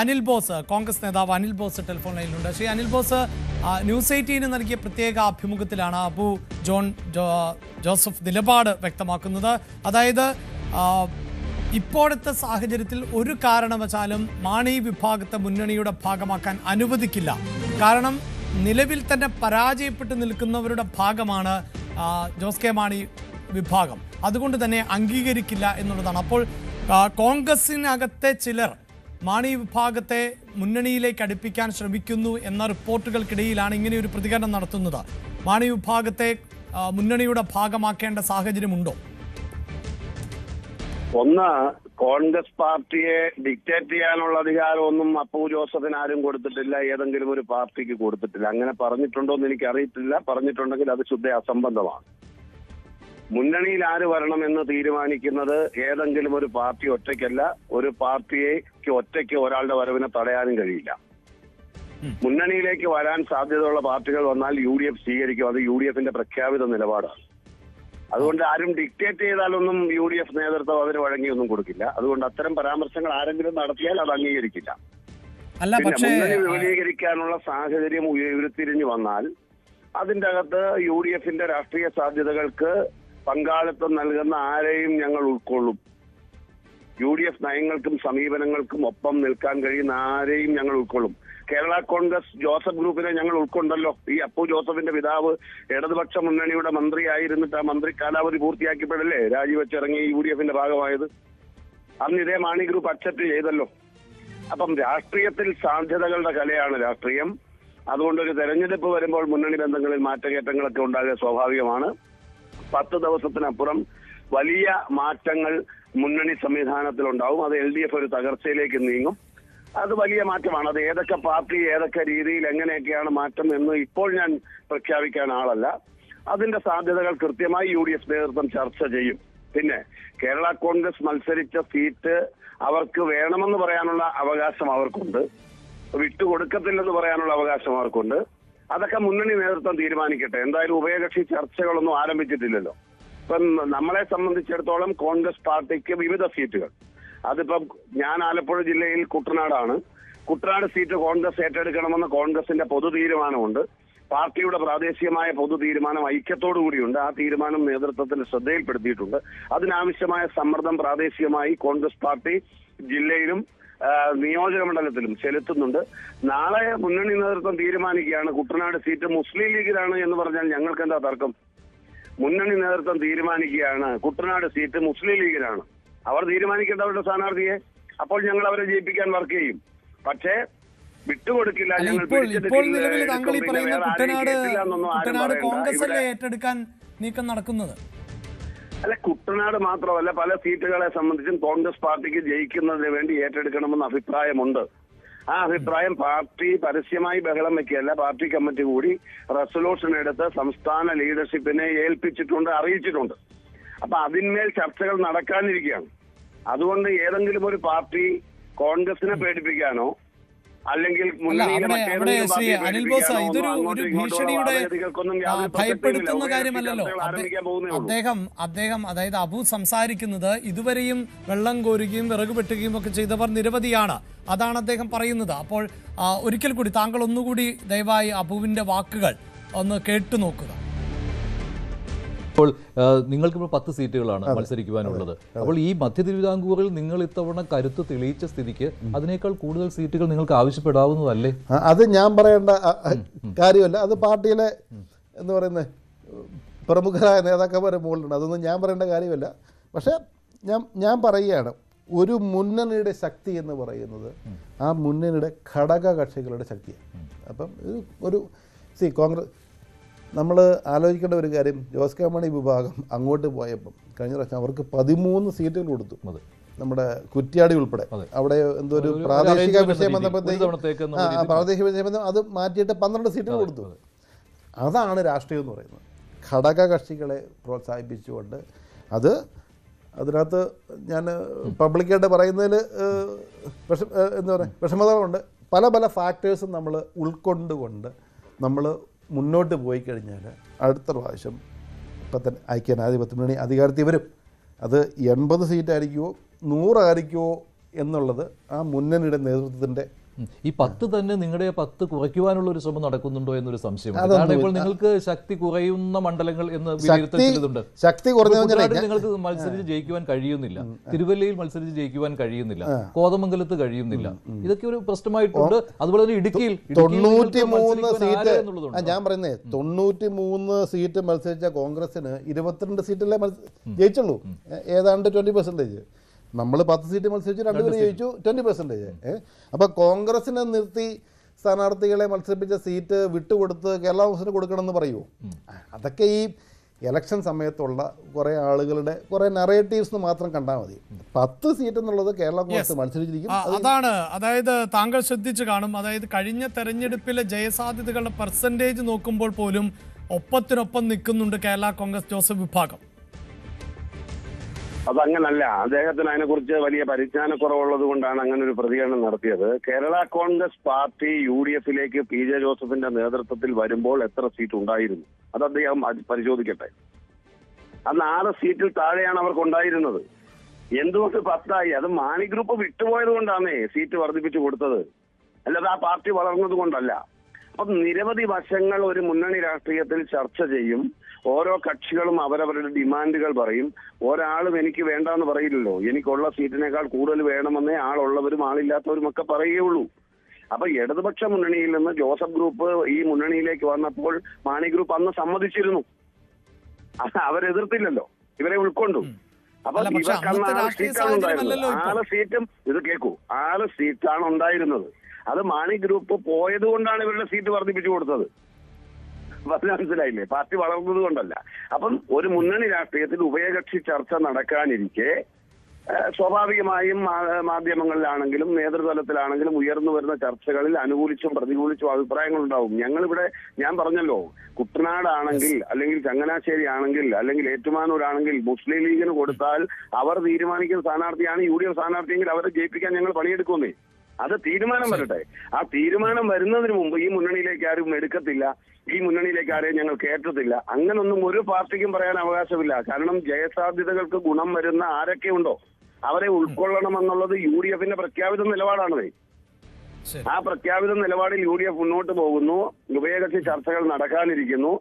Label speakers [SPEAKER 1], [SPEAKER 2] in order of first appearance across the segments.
[SPEAKER 1] അനിൽ ബോസ് കോൺഗ്രസ് നേതാവ് അനിൽ ബോസ് ടെലിഫോൺ ലൈനിലുണ്ട്. ശ്രീ അനിൽ ബോസ് ന്യൂസ് എയ്റ്റീന് നൽകിയ പ്രത്യേക അഭിമുഖത്തിലാണ് അബു ജോൺ ജോസഫ് നിലപാട് വ്യക്തമാക്കുന്നത്. അതായത് ഇപ്പോഴത്തെ സാഹചര്യത്തിൽ ഒരു കാരണവശാലും മാണി വിഭാഗത്തെ മുന്നണിയുടെ ഭാഗമാക്കാൻ അനുവദിക്കില്ല. കാരണം നിലവിൽ തന്നെ പരാജയപ്പെട്ടു നിൽക്കുന്നവരുടെ ഭാഗമാണ് ജോസ് കെ മാണി വിഭാഗം. അതുകൊണ്ട് തന്നെ അംഗീകരിക്കില്ല എന്നുള്ളതാണ്. അപ്പോൾ കോൺഗ്രസിനകത്തെ ചിലർ മാണി വിഭാഗത്തെ മുന്നണിയിലേക്ക് അടുപ്പിക്കാൻ ശ്രമിക്കുന്നു എന്ന റിപ്പോർട്ടുകൾക്കിടയിലാണ് ഇങ്ങനെ ഒരു പ്രതികരണം നടത്തുന്നത്. മാണി വിഭാഗത്തെ മുന്നണിയുടെ ഭാഗമാക്കേണ്ട സാഹചര്യമുണ്ടോ?
[SPEAKER 2] ഒന്ന് കോൺഗ്രസ് പാർട്ടിയെ ഡിക്റ്റേറ്റ് ചെയ്യാനുള്ള അധികാരമൊന്നും അപ്പു ജോസഫിന് ആരും കൊടുത്തിട്ടില്ല ഏതെങ്കിലും ഒരു പാർട്ടിക്ക് കൊടുത്തിട്ടില്ല. അങ്ങനെ പറഞ്ഞിട്ടുണ്ടോ എന്ന് അറിയിട്ടില്ല പറഞ്ഞിട്ടുണ്ടെങ്കിൽ അത് ശുദ്ധ അസംബന്ധമാണ്. മുന്നണിയിൽ ആര് വരണം എന്ന് തീരുമാനിക്കുന്നത് ഏതെങ്കിലും ഒരു പാർട്ടി ഒറ്റയ്ക്കല്ല ഒരു പാർട്ടിയെ ഒറ്റയ്ക്ക് ഒരാളുടെ വരവിനെ തടയാനും കഴിയില്ല. മുന്നണിയിലേക്ക് വരാൻ സാധ്യതയുള്ള പാർട്ടികൾ വന്നാൽ യു ഡി എഫ് സ്വീകരിക്കും. അത് യു ഡി എഫിന്റെ പ്രഖ്യാപിത നിലപാടാണ്. അതുകൊണ്ട് ആരും ഡിക്റ്റേറ്റ് ചെയ്താലൊന്നും യു ഡി എഫ് നേതൃത്വം അതിന് വഴങ്ങിയൊന്നും കൊടുക്കില്ല. അതുകൊണ്ട് അത്തരം പരാമർശങ്ങൾ ആരെങ്കിലും നടത്തിയാൽ അത് അംഗീകരിക്കില്ല.
[SPEAKER 1] അല്ല പക്ഷേ
[SPEAKER 2] മുന്നണി വിപുലീകരിക്കാനുള്ള സാഹചര്യം ഉയർത്തിരിഞ്ഞു ഉരുത്തിരിഞ്ഞു വന്നാൽ അതിന്റെ അകത്ത് യു ഡി എഫിന്റെ രാഷ്ട്രീയ സാധ്യതകൾക്ക് പങ്കാളിത്തം നൽകുന്ന ആരെയും ഞങ്ങൾ ഉൾക്കൊള്ളും. യു ഡി എഫ് നയങ്ങൾക്കും സമീപനങ്ങൾക്കും ഒപ്പം നിൽക്കാൻ കഴിയുന്ന ആരെയും ഞങ്ങൾ ഉൾക്കൊള്ളും. കേരള കോൺഗ്രസ് ജോസഫ് ഗ്രൂപ്പിനെ ഞങ്ങൾ ഉൾക്കൊണ്ടല്ലോ. ഈ അപ്പു ജോസഫിന്റെ പിതാവ് ഇടതുപക്ഷ മുന്നണിയുടെ മന്ത്രിയായിരുന്നിട്ട് ആ മന്ത്രി കാലാവധി പൂർത്തിയാക്കിയപ്പോഴല്ലേ രാജിവെച്ചിറങ്ങി യു ഡി എഫിന്റെ ഭാഗമായത്? അന്ന് ഇതേ മാണി ഗ്രൂപ്പ് അക്സെപ്റ്റ് ചെയ്തല്ലോ. അപ്പം രാഷ്ട്രീയത്തിൽ സാധ്യതകളുടെ കലയാണ് രാഷ്ട്രീയം. അതുകൊണ്ട് ഒരു തെരഞ്ഞെടുപ്പ് വരുമ്പോൾ മുന്നണി ബന്ധങ്ങളിൽ മാറ്റകേറ്റങ്ങളൊക്കെ ഉണ്ടാകുക സ്വാഭാവികമാണ്. പത്ത് ദിവസത്തിനപ്പുറം വലിയ മാറ്റങ്ങൾ മുന്നണി സംവിധാനത്തിൽ ഉണ്ടാവും അത് എൽ ഡി എഫ് ഒരു തകർച്ചയിലേക്ക് നീങ്ങും. അത് വലിയ മാറ്റമാണ്. അത് ഏതൊക്കെ പാർട്ടി ഏതൊക്കെ രീതിയിൽ എങ്ങനെയൊക്കെയാണ് മാറ്റം എന്ന് ഇപ്പോൾ ഞാൻ പ്രഖ്യാപിക്കാൻ ആളല്ല. അതിന്റെ സാധ്യതകൾ കൃത്യമായി യു ഡി എഫ് നേതൃത്വം ചർച്ച ചെയ്യും. പിന്നെ കേരള കോൺഗ്രസ് മത്സരിച്ച സീറ്റ് അവർക്ക് വേണമെന്ന് പറയാനുള്ള അവകാശം അവർക്കുണ്ട്. വിട്ടുകൊടുക്കത്തില്ലെന്ന് പറയാനുള്ള അവകാശം അവർക്കുണ്ട്. അതൊക്കെ മുന്നണി നേതൃത്വം തീരുമാനിക്കട്ടെ. എന്തായാലും ഉഭയകക്ഷി ചർച്ചകളൊന്നും ആരംഭിച്ചിട്ടില്ലല്ലോ. ഇപ്പം നമ്മളെ സംബന്ധിച്ചിടത്തോളം കോൺഗ്രസ് പാർട്ടിക്ക് വിവിധ സീറ്റുകൾ. അതിപ്പം ഞാൻ ആലപ്പുഴ ജില്ലയിൽ കുട്ടനാടാണ്. കുട്ടനാട് സീറ്റ് കോൺഗ്രസ് ഏറ്റെടുക്കണമെന്ന കോൺഗ്രസിന്റെ പൊതു തീരുമാനമുണ്ട് പാർട്ടിയുടെ പ്രാദേശികമായ പൊതു തീരുമാനം ഐക്യത്തോടു കൂടിയുണ്ട്. ആ തീരുമാനം നേതൃത്വത്തിന്റെ ശ്രദ്ധയിൽപ്പെടുത്തിയിട്ടുണ്ട്. അതിനാവശ്യമായ സമ്മർദ്ദം പ്രാദേശികമായി കോൺഗ്രസ് പാർട്ടി ജില്ലയിലും നിയോജക മണ്ഡലത്തിലും ചെലുത്തുന്നുണ്ട്. നാളെ മുന്നണി നേതൃത്വം തീരുമാനിക്കുകയാണ്. കുട്ടനാട് സീറ്റ് മുസ്ലിം ലീഗിലാണ് എന്ന് പറഞ്ഞാൽ ഞങ്ങൾക്ക് എന്താ തർക്കം? മുന്നണി നേതൃത്വം തീരുമാനിക്കുകയാണ്. കുട്ടനാട് സീറ്റ് മുസ്ലിം ലീഗിലാണ്. അവർ തീരുമാനിക്കേണ്ട അവരുടെ സ്ഥാനാർത്ഥിയെ. അപ്പോൾ ഞങ്ങൾ അവരെ ജയിപ്പിക്കാൻ വർക്ക് ചെയ്യും. പക്ഷേ വിട്ടുകൊടുക്കില്ല. ഞങ്ങൾ
[SPEAKER 1] ഇപ്പോൾ നിലവിൽ
[SPEAKER 2] എടുക്കും,
[SPEAKER 1] താങ്കൾ ഈ പറയുന്ന കുട്ടനാട് കുട്ടനാട്. കോൺഗ്രസ് ഏറ്റെടുക്കാൻ നീക്കം നടക്കുന്നത്?
[SPEAKER 2] അല്ല കുട്ടനാട് മാത്രമല്ല പല സീറ്റുകളെ സംബന്ധിച്ചും കോൺഗ്രസ് പാർട്ടിക്ക് ജയിക്കുന്നതിന് വേണ്ടി ഏറ്റെടുക്കണമെന്ന് അഭിപ്രായമുണ്ട്. ആ അഭിപ്രായം പാർട്ടി പരസ്യമായി ബഹളം വെക്കുകയല്ല. പാർട്ടി കമ്മിറ്റി കൂടി റെസൊല്യൂഷൻ എടുത്ത് സംസ്ഥാന ലീഡർഷിപ്പിനെ ഏൽപ്പിച്ചിട്ടുണ്ട് അറിയിച്ചിട്ടുണ്ട്. അപ്പൊ അതിന്മേൽ ചർച്ചകൾ നടക്കാനിരിക്കുകയാണ്. അതുകൊണ്ട് ഏതെങ്കിലും ഒരു പാർട്ടി കോൺഗ്രസിനെ പേടിപ്പിക്കാനോ അല്ലെങ്കിൽ
[SPEAKER 1] ശ്രീ അനിൽ ബോസ് ഇതൊരു ഒരു ഭീഷണിയുടെ. ഭയപ്പെടുത്തുന്ന കാര്യമല്ലല്ലോ. അദ്ദേഹം അദ്ദേഹം അതായത് അബു സംസാരിക്കുന്നത് ഇതുവരെയും വെള്ളം കോരുകയും വിറക് വെട്ടുകയും ഒക്കെ ചെയ്തവർ നിരവധിയാണ് അതാണ് അദ്ദേഹം പറയുന്നത് അപ്പോൾ ഒരിക്കൽ കൂടി താങ്കൾ ഒന്നുകൂടി ദയവായി അബുവിന്റെ വാക്കുകൾ ഒന്ന് കേട്ടു നോക്കുക
[SPEAKER 3] ഇപ്പോൾ നിങ്ങൾക്കിപ്പോൾ പത്ത് സീറ്റുകളാണ് മത്സരിക്കുവാനുള്ളത്. അപ്പോൾ ഈ മധ്യ തിരുവിതാംകൂറിൽ നിങ്ങൾ ഇത്തവണ കരുത്ത് തെളിയിച്ച സ്ഥിതിക്ക് അതിനേക്കാൾ കൂടുതൽ സീറ്റുകൾ നിങ്ങൾക്ക് ആവശ്യപ്പെടാവുന്നതല്ലേ?
[SPEAKER 4] അത് ഞാൻ പറയേണ്ട കാര്യമല്ല. അത് പാർട്ടിയിലെ എന്ന് പറയുന്ന പ്രമുഖരായ നേതാക്കന്മാരെ മുകളിലുണ്ട്. അതൊന്നും ഞാൻ പറയേണ്ട കാര്യമല്ല. പക്ഷേ ഞാൻ ഞാൻ പറയുകയാണ്. ഒരു മുന്നണിയുടെ ശക്തി എന്ന് പറയുന്നത് ആ മുന്നണിയുടെ ഘടക കക്ഷികളുടെ ശക്തിയാണ് അപ്പം ഒരു സി കോൺഗ്രസ് നമ്മൾ ആലോചിക്കേണ്ട ഒരു കാര്യം ജോസ് കെ മണി വിഭാഗം അങ്ങോട്ട് പോയപ്പം കഴിഞ്ഞ പ്രാവശ്യം അവർക്ക് പതിമൂന്ന് സീറ്റുകൾ കൊടുത്തു.
[SPEAKER 3] അതെ.
[SPEAKER 4] നമ്മുടെ കുറ്റ്യാടി ഉൾപ്പെടെ. അവിടെ എന്തോ ഒരു പ്രാദേശിക വിഷയം വന്നപ്പോഴത്തേക്ക്. പ്രാദേശിക വിഷയം ബന്ധം അത് മാറ്റിയിട്ട് പന്ത്രണ്ട് സീറ്റുകൾ കൊടുത്തു. അതാണ് രാഷ്ട്രീയം എന്ന് പറയുന്നത്. ഘടക കക്ഷികളെ പ്രോത്സാഹിപ്പിച്ചുകൊണ്ട് അത് അതിനകത്ത് ഞാൻ പബ്ലിക്കായിട്ട് പറയുന്നതിൽ വിഷ എന്താ പറയുക വിഷമതകളുണ്ട് പല പല ഫാക്ടേഴ്സും നമ്മൾ ഉൾക്കൊണ്ടുകൊണ്ട് നമ്മൾ മുന്നോട്ട് പോയി കഴിഞ്ഞാൽ അടുത്ത പ്രാവശ്യം ഇപ്പം തന്നെ ഐക്യനാധിപത്യ മുന്നണി അധികാരത്തിൽ വരും അത് എൺപത് സീറ്റായിരിക്കുമോ നൂറായിരിക്കുമോ എന്നുള്ളത് ആ മുന്നണിയുടെ
[SPEAKER 3] നേതൃത്വത്തിന്റെ. ഈ പത്ത് തന്നെ നിങ്ങളുടെ പത്ത് കുറയ്ക്കുവാനുള്ള ഒരു ശ്രമം നടക്കുന്നുണ്ടോ എന്നൊരു സംശയം കാരണം ഇപ്പോൾ നിങ്ങൾക്ക് ശക്തി കുറയുന്ന മണ്ഡലങ്ങൾ എന്ന്
[SPEAKER 4] ശക്തി
[SPEAKER 3] വിലയിരുത്തലുണ്ട്
[SPEAKER 4] ശക്തി
[SPEAKER 3] നിങ്ങൾക്ക് മത്സരിച്ച് ജയിക്കുവാൻ കഴിയുന്നില്ല. തിരുവല്ലയിൽ മത്സരിച്ച് ജയിക്കുവാൻ കഴിയുന്നില്ല. കോതമംഗലത്ത് കഴിയുന്നില്ല. ഇതൊക്കെ ഒരു പ്രശ്നമായിട്ടുണ്ട്. അതുപോലെ തന്നെ ഇടുക്കിയിൽ.
[SPEAKER 4] തൊണ്ണൂറ്റി മൂന്ന് സീറ്റ് ഞാൻ പറയുന്നേ. തൊണ്ണൂറ്റി മൂന്ന് സീറ്റ് മത്സരിച്ച കോൺഗ്രസിന് ഇരുപത്തിരണ്ട് സീറ്റല്ലേ ജയിച്ചുള്ളൂ. ഏതാണ്ട് ട്വന്റി പെർസെന്റേജ് നമ്മൾ പത്ത് സീറ്റ് മത്സരിച്ചു രണ്ടുപേരും ജയിച്ചു ട്വന്റി പെർസെന്റേജ് അപ്പോൾ കോൺഗ്രസിനെ നിർത്തി സ്ഥാനാർത്ഥികളെ മത്സരിപ്പിച്ച സീറ്റ് വിട്ടുകൊടുത്ത് കേരള കോൺഗ്രസിന് കൊടുക്കണമെന്ന് പറയുമോ അതൊക്കെ ഈ ഇലക്ഷൻ സമയത്തുള്ള കുറേ ആളുകളുടെ കുറേ നറേറ്റീവ്സ് മാത്രം കണ്ടാൽ മതി. പത്ത് സീറ്റ് എന്നുള്ളത് കേരള കോൺഗ്രസ് മത്സരിച്ചിരിക്കും.
[SPEAKER 1] അതാണ്. അതായത് താങ്കൾ ശ്രദ്ധിച്ചു കാണും. അതായത് കഴിഞ്ഞ തെരഞ്ഞെടുപ്പിലെ ജയസാധ്യതകളുടെ പെർസെന്റേജ് നോക്കുമ്പോൾ പോലും ഒപ്പത്തിനൊപ്പം നിൽക്കുന്നുണ്ട് കേരള കോൺഗ്രസ് ജോസഫ് വിഭാഗം.
[SPEAKER 2] അതങ്ങനല്ല. അദ്ദേഹത്തിന് അതിനെക്കുറിച്ച് വലിയ പരിജ്ഞാനക്കുറവുള്ളത് കൊണ്ടാണ് അങ്ങനെ ഒരു പ്രതികരണം നടത്തിയത്. Kerala Congress party U D എഫിലേക്ക് പി ജെ ജോസഫിന്റെ നേതൃത്വത്തിൽ വരുമ്പോൾ എത്ര സീറ്റ് ഉണ്ടായിരുന്നു? അത് അദ്ദേഹം പരിശോധിക്കട്ടെ. അന്ന് ആറ് സീറ്റിൽ താഴെയാണ് അവർക്ക് ഉണ്ടായിരുന്നത് എന്തുകൊണ്ട് പത്തായി? അത് മാണി ഗ്രൂപ്പ് വിട്ടുപോയത് കൊണ്ടാണേ സീറ്റ് വർദ്ധിപ്പിച്ചു കൊടുത്തത്. അല്ലാതെ ആ പാർട്ടി വളർന്നത് കൊണ്ടല്ല അപ്പം നിരവധി വശങ്ങൾ ഒരു മുന്നണി രാഷ്ട്രീയത്തിൽ ചർച്ച ചെയ്യും. ഓരോ കക്ഷികളും അവരവരുടെ ഡിമാൻഡുകൾ പറയും. ഒരാളും എനിക്ക് വേണ്ടാന്ന് പറയില്ലല്ലോ. എനിക്കുള്ള സീറ്റിനേക്കാൾ കൂടുതൽ വേണമെന്നേ ആളുള്ളവരും ആളില്ലാത്തവരും ഒക്കെ പറയുകയുള്ളൂ. അപ്പൊ ഇടതുപക്ഷ മുന്നണിയിൽ നിന്ന് ജോസഫ് ഗ്രൂപ്പ് ഈ മുന്നണിയിലേക്ക് വന്നപ്പോൾ മാണി ഗ്രൂപ്പ് അന്ന് സമ്മതിച്ചിരുന്നു. അവരെതിർത്തില്ലല്ലോ. ഇവരെ ഉൾക്കൊണ്ടു. അപ്പൊ
[SPEAKER 1] ഇവർക്കന്ന്
[SPEAKER 2] ആറ് സീറ്റാണ് ഉണ്ടായിരുന്നത് ആറ് സീറ്റും ഇത് കേൾക്കൂ ആറ് സീറ്റാണ് ഉണ്ടായിരുന്നത്. അത് മാണി ഗ്രൂപ്പ് പോയത് കൊണ്ടാണ് ഇവരുടെ സീറ്റ് വർദ്ധിപ്പിച്ചു കൊടുത്തത്. മനസ്സിലായില്ലേ? പാർട്ടി വളർന്നത് കൊണ്ടല്ല. അപ്പം ഒരു മുന്നണി രാഷ്ട്രീയത്തിൽ ഉഭയകക്ഷി ചർച്ച നടക്കാനിരിക്കെ സ്വാഭാവികമായും മാധ്യമങ്ങളിലാണെങ്കിലും നേതൃതലത്തിലാണെങ്കിലും ഉയർന്നു വരുന്ന ചർച്ചകളിൽ അനുകൂലിച്ചും പ്രതികൂലിച്ചും അഭിപ്രായങ്ങൾ ഉണ്ടാവും ഞങ്ങളിവിടെ ഞാൻ പറഞ്ഞല്ലോ കുട്ടനാടാണെങ്കിൽ അല്ലെങ്കിൽ ചങ്ങനാശ്ശേരി ആണെങ്കിൽ അല്ലെങ്കിൽ ഏറ്റുമാനൂരാണെങ്കിൽ മുസ്ലിം ലീഗിന് കൊടുത്താൽ അവർ തീരുമാനിക്കുന്ന സ്ഥാനാർത്ഥിയാണ് യു ഡി എഫ് സ്ഥാനാർത്ഥിയെങ്കിൽ അവരെ ജയിപ്പിക്കാൻ ഞങ്ങൾ പണിയെടുക്കുന്നേ അത് തീരുമാനം വരട്ടെ. ആ തീരുമാനം വരുന്നതിന് മുമ്പ് ഈ മുന്നണിയിലേക്ക് ആരും എടുക്കത്തില്ല. ഈ മുന്നണിയിലേക്ക് ആരെയും ഞങ്ങൾ കയറ്റത്തില്ല അങ്ങനൊന്നും ഒരു പാർട്ടിക്കും പറയാൻ അവകാശമില്ല. കാരണം ജയസാധ്യതകൾക്ക് ഗുണം വരുന്ന ആരൊക്കെ ഉണ്ടോ? അവരെ ഉൾക്കൊള്ളണമെന്നുള്ളത് യു ഡി എഫിന്റെ പ്രഖ്യാപിത നിലപാടാണത്. ആ പ്രഖ്യാപിത നിലപാടിൽ യു ഡി എഫ് മുന്നോട്ട് പോകുന്നു. ഉഭയകക്ഷി ചർച്ചകൾ നടക്കാനിരിക്കുന്നു.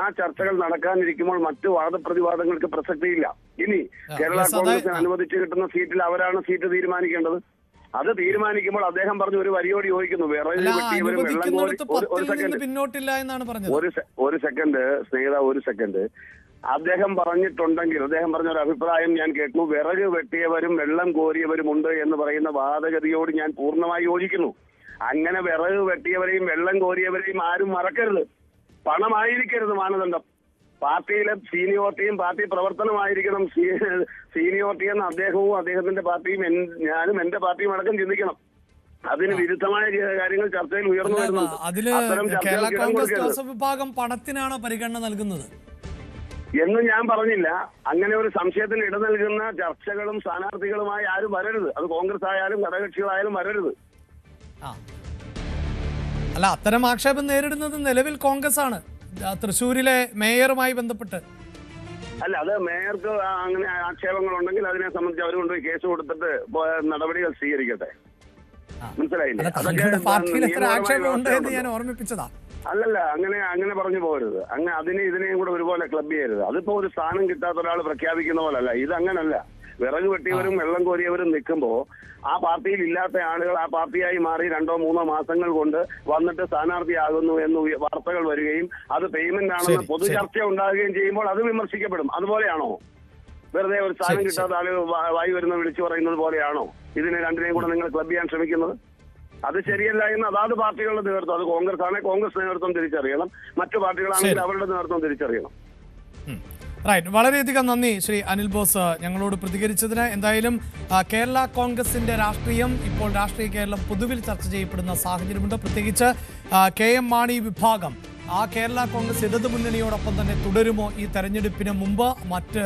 [SPEAKER 2] ആ ചർച്ചകൾ നടക്കാനിരിക്കുമ്പോൾ മറ്റു വാദപ്രതിവാദങ്ങൾക്ക് പ്രസക്തിയില്ല. ഇനി കേരള കോൺഗ്രസിന് അനുവദിച്ചു കിട്ടുന്ന സീറ്റിൽ അവരാണ് സീറ്റ് തീരുമാനിക്കേണ്ടത്. അത് തീരുമാനിക്കുമ്പോൾ അദ്ദേഹം പറഞ്ഞു ഒരു വരിയോട് യോജിക്കുന്നു. വിറക് വെട്ടിയവരും വെള്ളം കോരി ഒരു- സെക്കൻഡ് ഒരു ഒരു സെക്കൻഡ് സ്നേഹിത ഒരു സെക്കൻഡ് അദ്ദേഹം പറഞ്ഞിട്ടുണ്ടെങ്കിൽ അദ്ദേഹം പറഞ്ഞ ഒരു അഭിപ്രായം ഞാൻ കേട്ടു. വിറക് വെട്ടിയവരും വെള്ളം കോരിയവരും ഉണ്ട് എന്ന് പറയുന്ന വാദഗതിയോട് ഞാൻ പൂർണമായി യോജിക്കുന്നു. അങ്ങനെ വിറക് വെട്ടിയവരെയും വെള്ളം കോരിയവരെയും ആരും മറക്കരുത്. പണമായിരിക്കരുത് മാനദണ്ഡം. പാർട്ടിയിലെ സീനിയോറിറ്റിയും പാർട്ടി പ്രവർത്തനമായിരിക്കണം. സീനിയോറിറ്റി എന്ന് അദ്ദേഹവും അദ്ദേഹത്തിന്റെ പാർട്ടിയും ഞാനും എന്റെ പാർട്ടിയും അടക്കം ചിന്തിക്കണം. അതിന് വിരുദ്ധമായ കാര്യങ്ങൾ ചർച്ചയിൽ ഉയർന്നു
[SPEAKER 1] വരുന്നു
[SPEAKER 2] വരുന്നുണ്ട്. അതിൽ
[SPEAKER 1] കേരള കോൺഗ്രസ് ജോസഫ് വിഭാഗം പണത്തിനാണോ പരിഗണന നൽകുന്നത്?
[SPEAKER 2] എന്ന് ഞാൻ പറഞ്ഞില്ല. അങ്ങനെ ഒരു സംശയത്തിന് ഇട നൽകുന്ന ചർച്ചകളും സ്ഥാനാർത്ഥികളുമായി ആരും വരരുത്. അത് കോൺഗ്രസ് ആയാലും ഘടകകക്ഷികളായാലും വരരുത്.
[SPEAKER 1] അല്ല അത്തരം ആക്ഷേപം നേരിടുന്നത് നിലവിൽ കോൺഗ്രസ് ആണ് തൃശ്ശൂരിലെ മേയറുമായി ബന്ധപ്പെട്ട്.
[SPEAKER 2] അല്ല അത് മേയർക്ക് അങ്ങനെ ആക്ഷേപങ്ങൾ ഉണ്ടെങ്കിൽ അതിനെ സംബന്ധിച്ച് അവർ കൊണ്ടുപോയി കേസ് കൊടുത്തിട്ട് നടപടികൾ സ്വീകരിക്കട്ടെ. മനസ്സിലായില്ല.
[SPEAKER 1] ഞാൻ ഓർമ്മിപ്പിച്ചതാ.
[SPEAKER 2] അല്ലല്ല അങ്ങനെ അങ്ങനെ പറഞ്ഞു പോകരുത്. അങ്ങനെ അതിനെ ഇതിനെയും കൂടെ ഒരുപോലെ ക്ലബ് ചെയ്യരുത്. അതിപ്പോ ഒരു സ്ഥാനം കിട്ടാത്ത ഒരാൾ പ്രഖ്യാപിക്കുന്ന പോലല്ല. ഇത് അങ്ങനല്ല വിറക് വെട്ടിയവരും വെള്ളം കോരിയവരും നിൽക്കുമ്പോ ആ പാർട്ടിയിൽ ഇല്ലാത്ത ആളുകൾ ആ പാർട്ടിയായി മാറി രണ്ടോ മൂന്നോ മാസങ്ങൾ കൊണ്ട് വന്നിട്ട് സ്ഥാനാർത്ഥിയാകുന്നു എന്ന് വാർത്തകൾ വരികയും അത് പേയ്മെന്റ് ആണെന്ന് പൊതു ചർച്ച ഉണ്ടാകുകയും ചെയ്യുമ്പോൾ അത് വിമർശിക്കപ്പെടും. അതുപോലെയാണോ? വെറുതെ ഒരു സ്ഥാനം കിട്ടാത്ത ആൾ വായി വരുന്ന വിളിച്ചു പറയുന്നത് പോലെയാണോ? ഇതിനെ രണ്ടിനെയും കൂടെ നിങ്ങൾ ക്ലബ് ചെയ്യാൻ ശ്രമിക്കുന്നത്? അത് ശരിയല്ല എന്ന് അതാത് പാർട്ടികളുടെ നേതൃത്വം അത് കോൺഗ്രസ് ആണെങ്കിൽ കോൺഗ്രസ് നേതൃത്വം തിരിച്ചറിയണം. മറ്റു പാർട്ടികളാണെങ്കിൽ അവരുടെ നേതൃത്വം തിരിച്ചറിയണം.
[SPEAKER 1] റൈറ്റ് വളരെയധികം നന്ദി ശ്രീ അനിൽ ബോസ് ഞങ്ങളോട് പ്രതികരിച്ചതിന്. എന്തായാലും കേരള കോൺഗ്രസിന്റെ രാഷ്ട്രീയം ഇപ്പോൾ രാഷ്ട്രീയ കേരളം പൊതുവിൽ ചർച്ച ചെയ്യപ്പെടുന്ന സാഹചര്യമുണ്ട്. പ്രത്യേകിച്ച് കെ എം മാണി വിഭാഗം ആ കേരള കോൺഗ്രസ് ഇടതു മുന്നണിയോടൊപ്പം തന്നെ തുടരുമോ ഈ തെരഞ്ഞെടുപ്പിന് മുമ്പ്? മറ്റ്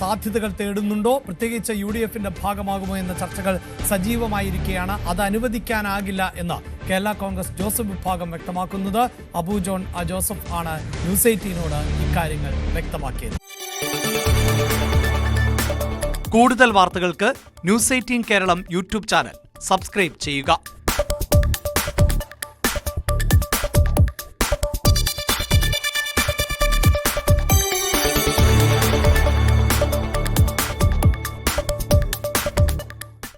[SPEAKER 1] സാധ്യതകൾ തേടുന്നുണ്ടോ? പ്രത്യേകിച്ച് യു ഡി എഫിന്റെ ഭാഗമാകുമോ എന്ന ചർച്ചകൾ സജീവമായിരിക്കുകയാണ്. അത് അനുവദിക്കാനാകില്ല എന്ന് കേരള കോൺഗ്രസ് ജോസഫ് വിഭാഗം വ്യക്തമാക്കുന്നത്. അബു ജോൺ ജോസഫ് ആണ് ന്യൂസ് എയ്റ്റീനോട് ഇക്കാര്യങ്ങൾ വ്യക്തമാക്കിയത്. കൂടുതൽ വാർത്തകൾക്ക് news eighteen Keralam YouTube channel. Subscribe ചെയ്യുക.